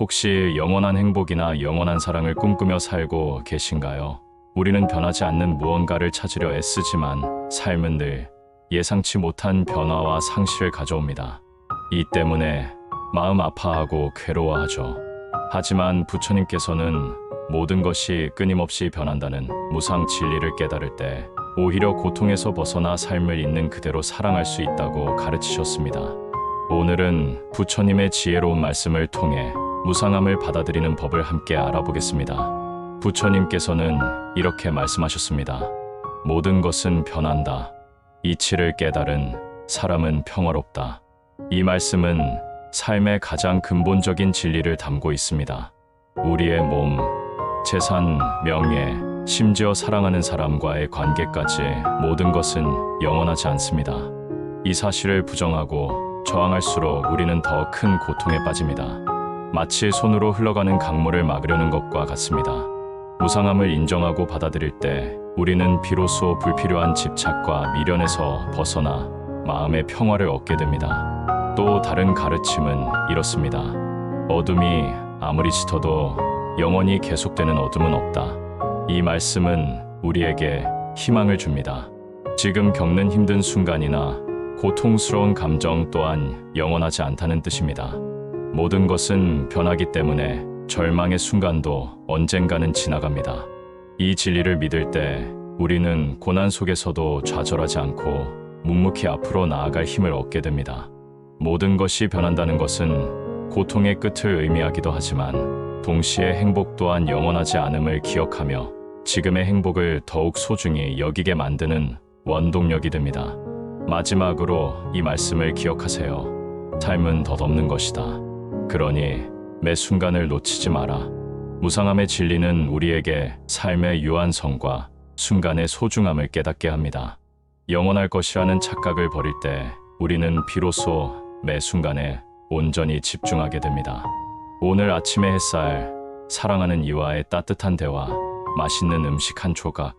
혹시 영원한 행복이나 영원한 사랑을 꿈꾸며 살고 계신가요? 우리는 변하지 않는 무언가를 찾으려 애쓰지만 삶은 늘 예상치 못한 변화와 상실을 가져옵니다. 이 때문에 마음 아파하고 괴로워하죠. 하지만 부처님께서는 모든 것이 끊임없이 변한다는 무상 진리를 깨달을 때 오히려 고통에서 벗어나 삶을 있는 그대로 사랑할 수 있다고 가르치셨습니다. 오늘은 부처님의 지혜로운 말씀을 통해 무상함을 받아들이는 법을 함께 알아보겠습니다. 부처님께서는 이렇게 말씀하셨습니다. 모든 것은 변한다. 이치를 깨달은 사람은 평화롭다. 이 말씀은 삶의 가장 근본적인 진리를 담고 있습니다. 우리의 몸, 재산, 명예, 심지어 사랑하는 사람과의 관계까지 모든 것은 영원하지 않습니다. 이 사실을 부정하고 저항할수록 우리는 더 큰 고통에 빠집니다. 마치 손으로 흘러가는 강물을 막으려는 것과 같습니다. 무상함을 인정하고 받아들일 때 우리는 비로소 불필요한 집착과 미련에서 벗어나 마음의 평화를 얻게 됩니다. 또 다른 가르침은 이렇습니다. 어둠이 아무리 짙어도 영원히 계속되는 어둠은 없다. 이 말씀은 우리에게 희망을 줍니다. 지금 겪는 힘든 순간이나 고통스러운 감정 또한 영원하지 않다는 뜻입니다. 모든 것은 변하기 때문에 절망의 순간도 언젠가는 지나갑니다. 이 진리를 믿을 때 우리는 고난 속에서도 좌절하지 않고 묵묵히 앞으로 나아갈 힘을 얻게 됩니다. 모든 것이 변한다는 것은 고통의 끝을 의미하기도 하지만 동시에 행복 또한 영원하지 않음을 기억하며 지금의 행복을 더욱 소중히 여기게 만드는 원동력이 됩니다. 마지막으로 이 말씀을 기억하세요. 삶은 덧없는 것이다. 그러니 매 순간을 놓치지 마라. 무상함의 진리는 우리에게 삶의 유한성과 순간의 소중함을 깨닫게 합니다. 영원할 것이라는 착각을 버릴 때 우리는 비로소 매 순간에 온전히 집중하게 됩니다. 오늘 아침의 햇살, 사랑하는 이와의 따뜻한 대화, 맛있는 음식 한 조각,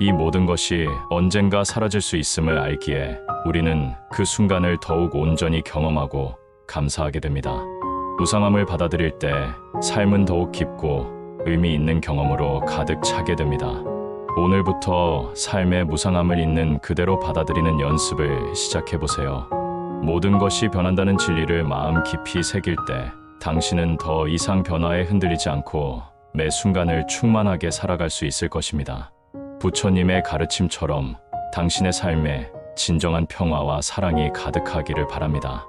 이 모든 것이 언젠가 사라질 수 있음을 알기에 우리는 그 순간을 더욱 온전히 경험하고 감사하게 됩니다. 무상함을 받아들일 때 삶은 더욱 깊고 의미 있는 경험으로 가득 차게 됩니다. 오늘부터 삶의 무상함을 있는 그대로 받아들이는 연습을 시작해 보세요. 모든 것이 변한다는 진리를 마음 깊이 새길 때 당신은 더 이상 변화에 흔들리지 않고 매 순간을 충만하게 살아갈 수 있을 것입니다. 부처님의 가르침처럼 당신의 삶에 진정한 평화와 사랑이 가득하기를 바랍니다.